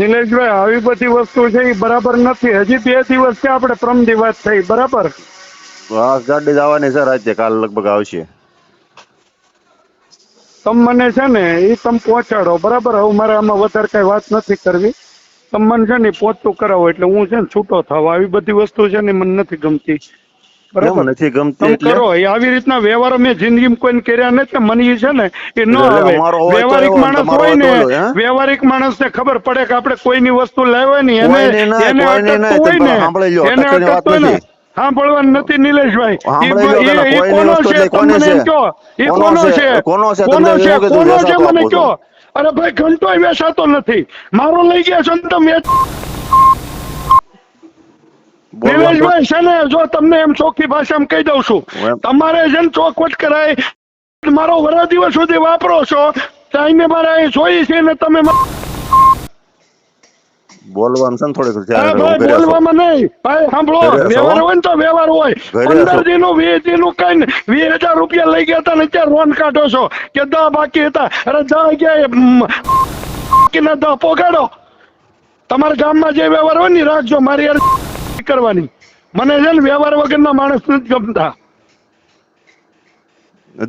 નિલેશભાઈ આવી બધી વસ્તુ છે એ બરાબર નથી. હજી બે દિવસ છે આપણે પ્રમ દિવસ થઈ બરાબર? આ ગાડી જવાની છે રાતે કાલ લગભગ આવશે. તમે મને છે ને એ તમે પહોંચાડો બરાબર? હવે મારે આમાં વધારે કઈ વાત નથી કરવી. તમ મને છે ને પહોંચતું કરાવો એટલે હું છે ને છૂટો થવા. આવી બધી વસ્તુ છે ને મને નથી ગમતી. બરાબર. નથી ગમતી એટલે? કરો આવી રીતના વ્યવહારો મેં જિંદગીમાં કોઈને કર્યા નથી મને એ છે ને એ ન આવે. વ્યવહારિક માણસ હોય ને વ્યવહારિક માણસ માણસને ખબર પડે કે આપણે કોઈની વસ્તુ લાવ્યા ને એને એને અટકતું હોય ને એને અટકતું હોય ને. સાંભળવાનું નથી નિલેશભાઈ. કોનો છે? કોનો છે? કોનો છે? કોનો છે? કોનો છે? મને કહો. અરે ભાઈ ઘંટો વેચાતો નથી. મારો લઈ ગયા છો ને તમે બોલવાનું છે ને જો તમને એમ ચોખ્ખી ભાષામાં કહી દઉં છું. તમારે છે ને ચોખવટ કરાય મારો વરા દિવસ સુધી વાપરો છો ટાઈમે મારે જોઈ છે ને તમે બોલવાનું છે ને થોડીક અરે ધ્યાન ભાઈ રાખવું. ઘરે છો. બોલવામાં નહીં. ભાઈ સાંભળો વ્યવહાર હોય ને તો વ્યવહાર હોય. પંદર દિનનું વીસ દિનનું કઈ વીસ હજાર રૂપિયા લઈ ગયા હતા ને અત્યારે રોન કાઢો છો કે દહ બાકી હતા. અરે દહ ગયા બાકી ના દહ પોગાડો. તમારા ગામમાં જે વ્યવહાર હોય ને રાખજો મારી યાર કરવાની. મને છે ને વ્યવહાર વગરના માણસ નથી ગમતા.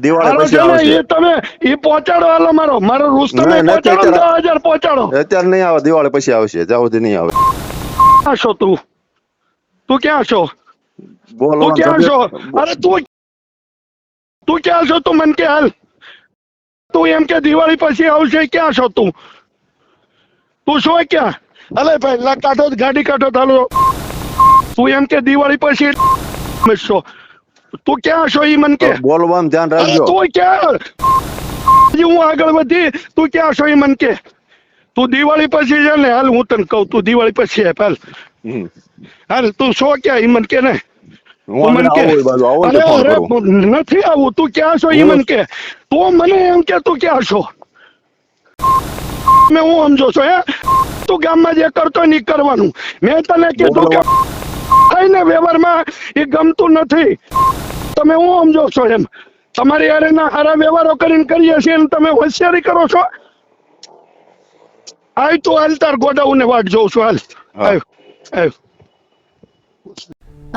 દિવાળી પછી આવશે. એ તમે એ પહોંચાડો હાલો મારો મારો રૂસ્તમ પહોંચાડો દસ હજાર પહોંચાડો. અત્યારે નહીં આવે દિવાળી પછી આવશે જ્યાં સુધી નહીં આવે. ક્યાં છો તું? તું ક્યાં છો? તું ક્યાં છો? અરે તું તું ક્યાં છો તું મન કે હાલ. તું એમ કે દિવાળી પછી આવશે ક્યાં છો તું? તું છો ક્યાં? અલે ભાઈ કાઢો ગાડી કાઢો ચાલો તું એમ કે દિવાળી પછી છો. તું ક્યાં છો ઈ મન કે? બોલવાનું ધ્યાન રાખજો. તું ક્યાં? હું આગળ વધી તું ક્યાં છો ઈ મન કે? તું દિવાળી પછી છે ને હાલ હું તને કહું તું દિવાળી પછી હે હાલ. હાલ તું છો ક્યાં ઈ મન કે ને? નથી આવું તું ક્યાં છો ઈ મન કે? તું મને એમ કે તું ક્યાં છો? મેં હું સમજો છો હે? તું ગામમાં જે કરતો નહીં કરવાનું. મેં તને કીધું કે થાય ને વ્યવહારમાં એ ગમતું નથી. તમે હું સમજો છો એમ? તમારી હારે ના હારા વ્યવહારો કરીને કરીએ છીએ ને તમે હોશિયારી કરો છો? આય તું હાલ તાર ગોડાઉને વાટ જોઉં છું હાલ.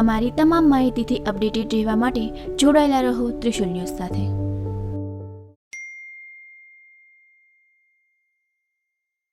અમારી તમામ માહિતીથી અપડેટેડ રહેવા માટે જોડાયેલા રહો ત્રિશુલ ન્યૂઝ સાથે.